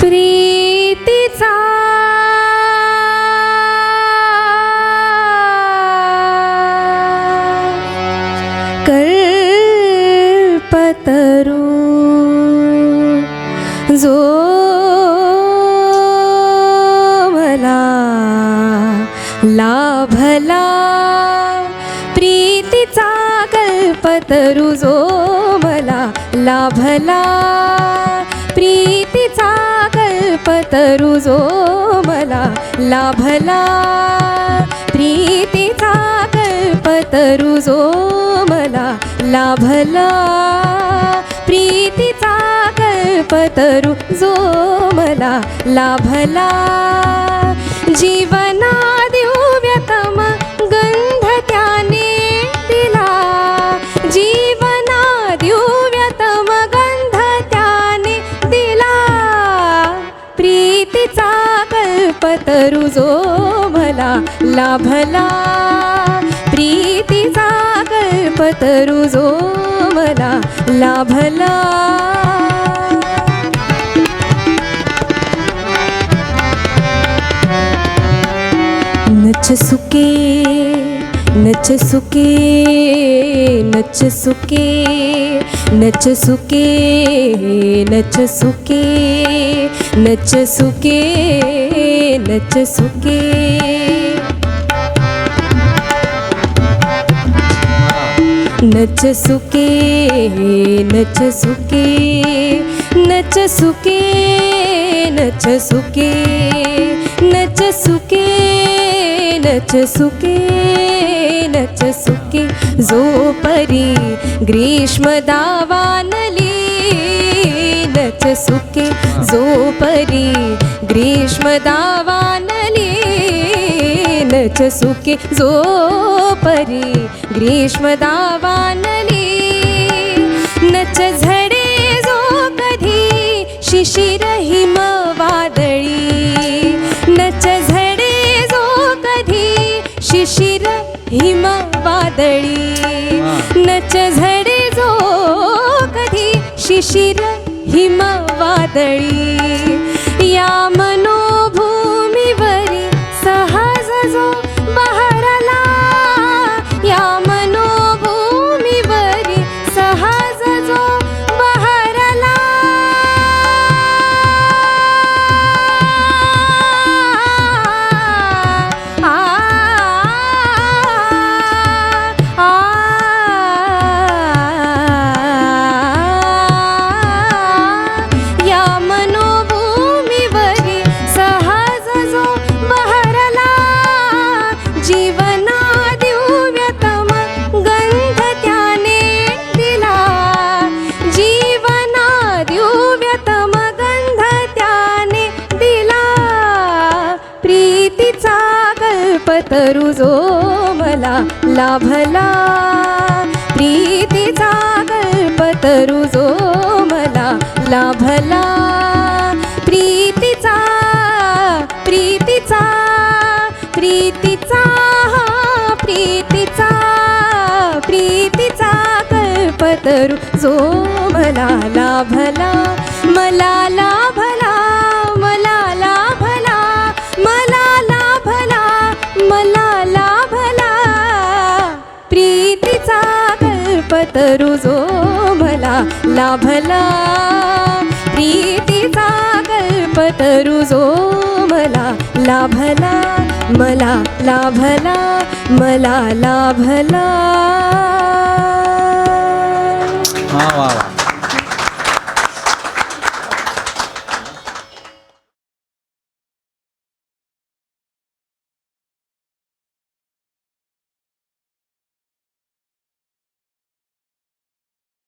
प्रीतीचा. कल्पतरू जो मला लाभला. प्रीतीचा कल्पतरू जो मला लाभला. प्रीती करू जो मला लाभला. प्रीतीचा कल्पतरू जो मला लाभला. प्रीतीचा कल्पतरू जो मला लाभला. जीवन कल्पतरू जो मला लाभला. प्रीतीचा कल्पतरू जो मला लाभला. नच सुके नच सुके नच सुके नच सुके नच सुके. न च सुखे न च सुखे न च सुखे न च सुखे न च सुखे न च सुखे न च सुखे न च सुखे न च सुखी जोपरि ग्रीष्मदावानली सुखे जोपरी ग्रीष्म दावानलीन च सुखे जोपरी ग्रीष्म दावानली। न च झडे जो कधी शिशिर हिमवादळी न च झडे जो कधी शिशिर हिमवादळी न च झडे जो कधी शिशिर हिमवादळी या मनो पतरू जो मला लाभला. प्रीतीचा कल्पतरू जो मला लाभला. प्रीतीचा प्रीतीचा प्रीतीचा प्रीतीचा प्रीतीचा कल्पतरू जो मला लाभला. मला ला पतरुजो जो मला लाभला. प्रीतीचा कल्पतरू जो मला लाभला मला लाभला मला लाभला. वा वा.